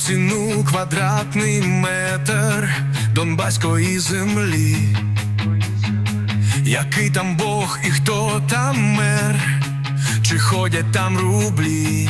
ціну квадратний метр Донбаської землі, який там Бог і хто там мер, чи ходять там рублі,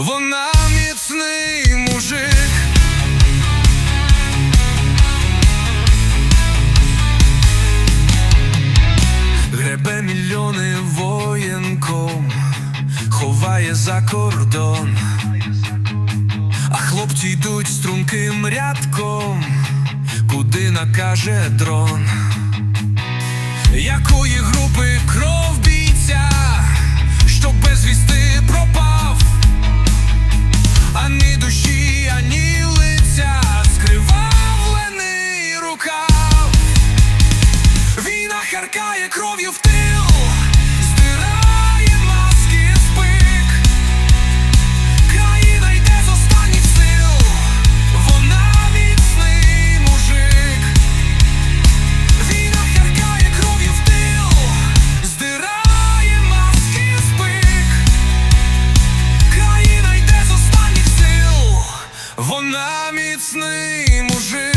вона міцний мужик. Гребе мільйони воєнком, ховає за кордон, а хлопці йдуть струнким рядком, куди накаже дрон. Якої групи кров кров'ю в тил, здирає маски з пик, країна йде з останніх сил, вона міцний мужик, війна херкає кров'ю в тил, здирає маски з країна йде з останніх сил, вона міцний мужик.